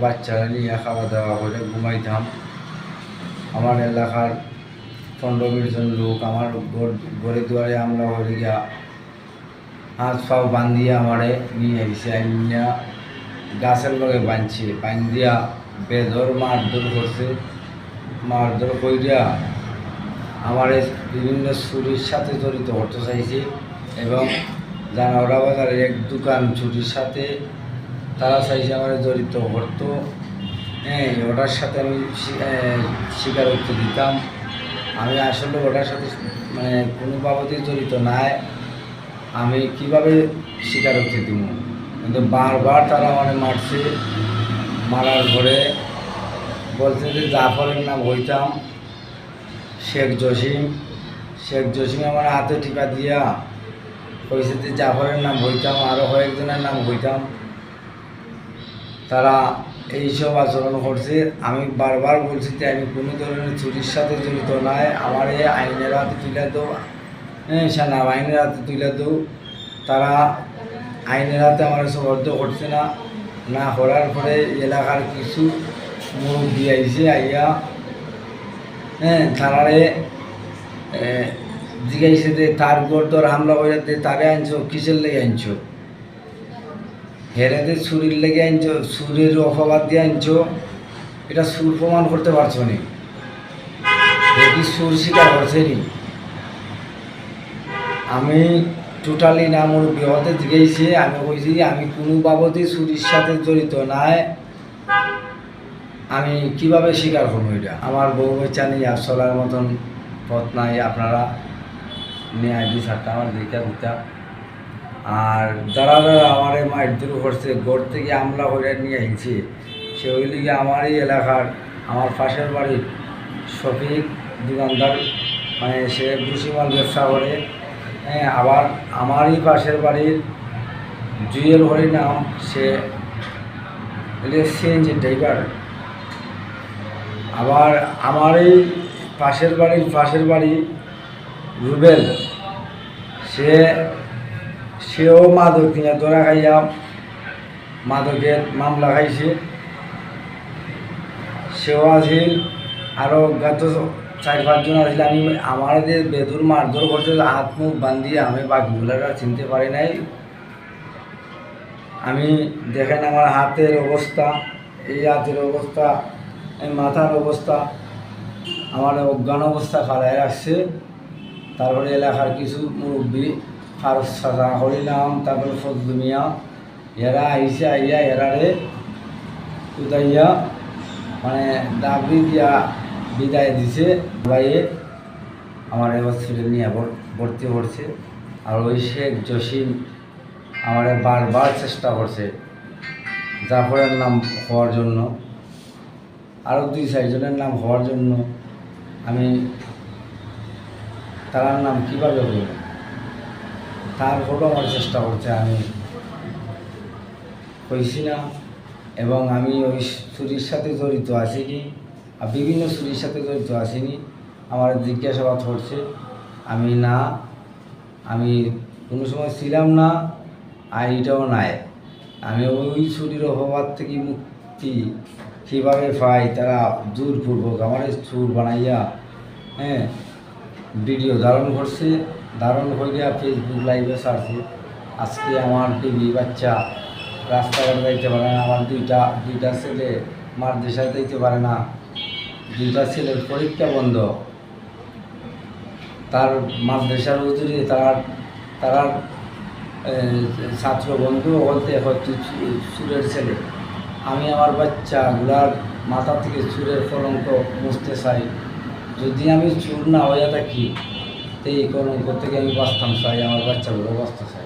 বাচ্চারা নিয়ে খাওয়া দাওয়া করে ঘুমাইতাম। আমার এলাকার পনেরো বিশ জন লোক, আমার ঘর- দুয়ারে আমরা হয়ে গিয়া হাত পাও বান্ধিয়ে আমারে নিয়ে এসে আইনিয়া গাছের লগে বাঁধছে বান্ধিয়া বেধর মারধর করছে। মারধর কইরা আমারে বিভিন্ন ছুরির সাথে জড়িত করতে চাইছে এবং জানাওড়া বাজারের এক দোকান ছুরির সাথে তারা চাইছে আমার জড়িত করতো হ্যাঁ ওটার সাথে আমি স্বীকারোক্তি দিতাম। আমি আসলে ওটার সাথে মানে কোনো বাবদই জড়িত নাই। আমি কীভাবে স্বীকারোক্তি দিব? কিন্তু বারবার তারা মানে মারছে, মারার পরে বলছে যে, জাফরের নাম হইতাম শেখ জসিম। শেখ জসিম আমার হাতে টিপা দিয়া কইছে যে, জাফরের নাম হইতাম আরও কয়েকজনের নাম হইতাম। তারা এইসব আচরণ করছে। আমি বারবার বলছি যে আমি কোনো ধরনের চুরির সাথে জড়িত নাই আমার এই আইনের হাতে তুলে দো হ্যাঁ সেনা আইনের হাতে তুলে দো তারা আইনের হাতে আমার সমর্থ করছে না। না করার পরে এলাকার কিছু মুখ মুরব্বী আইছে, আইয়া হ্যাঁ তারারে জিজ্ঞাসা যে, তার গোর তোর হামলা করে তারে আনছো? কিসের লেগে আনছো? হেরেতে ছুরির লেগে আনছো, সুরের অপবাদ দিয়ে আনছো, এটা সুর প্রমাণ করতে পারছ নি। এ কি সুর স্বীকার করছে নি। আমি টোটালি না, মোর বিহতে জিজ্ঞাসে আমি বলছি আমি কোনো বাবদে চুরির সাথে জড়িত নাই। আমি কীভাবে স্বীকার করব এটা? আমার বউ বাচ্চা নিয়ে আর চলার মতন পথ নাই, আপনারা নিয়ে আইডি সারটা আমার দিকা দিতা আর যারা যারা আমার এই মারধর করছে গোর থেকে আমলা করে নিয়ে আইছে আমার এই এলাকার আমার পাশের বাড়ির শফিক দোকানদার। মানে সে ভুসিমাল ব্যবসা করে। হ্যাঁ আবার আমারই পাশের বাড়ির জুয়েল হরি নাম, সে সিএনজি ড্রাইভার। আবার আমার এই পাশের বাড়ির পাশের বাড়ি রুবেল, সে সেও মাদক কিনে ধরা খাইয়া মাদকের মামলা খাইছে। সেও আছিল আরও গত চার পাঁচজন আছিল, আমি আমার যে বেদুর মারধর করছে, হাত মুখ বান্ধিয়ে আমি বাকিগুলার চিনতে পারি নাই। আমি দেখেন আমার হাতের অবস্থা, এই হাতের অবস্থা, এই মাথার অবস্থা, আমার অজ্ঞান অবস্থা খাড়ায় রাখছে। তারপরে এলাকার কিছু মুরব্বী সাজা হরিনাম তারপরে ফজলু মিয়া এরা আইসে আইয়া এরারে উদাইয়া মানে দাবি দিয়া বিদায় দিছে বাইয়ে আমার হসপিটাল নিয়ে ভর্তি করছে আর ওই শেখ জসিম আমার বারবার চেষ্টা করছে জাফরের নাম হওয়ার জন্য। আরও দুই চারজনের নাম হওয়ার জন্য। আমি তার নাম কীভাবে হইল তারপরও আমার চেষ্টা করছে, আমি কইছি না। এবং আমি ওই চুরির সাথে জড়িত কি আর বিভিন্ন চুরির সাথে জড়িত আসিনি আমার জিজ্ঞাসাবাদ করছে আমি না, আমি কোনো সময় ছিলাম না আর এটাও নাই। আমি ওই চুরির অপবাদ থেকে মুক্তি কীভাবে পাই, তারা জোরপূর্বক আমার চুর বানাইয়া হ্যাঁ ভিডিও ধারণ করছে। ধারণ করিয়া ফেসবুক লাইভে ছাড়ছে আজকে আমার টিভি বাচ্চা রাস্তাঘাট যাইতে পারে না আমার দুইটা দুইটা ছেলে মার দেশায় যাইতে পারে না। দুইটা ছেলের পরীক্ষা বন্ধ। তার মাদ্রাসার হুজুরে তার তার ছাত্র বন্ধু বলতে চু- চুরের ছেলে। আমি আমার বাচ্চা বাচ্চাগুলার মাথা থেকে চুরের কলঙ্ক মুছতে চাই। যদি আমি চুর না হয়ে থাকি তো এই কলঙ্ক থেকে আমি বাঁচতাম চাই আমার বাচ্চাগুলো বাঁচতে চাই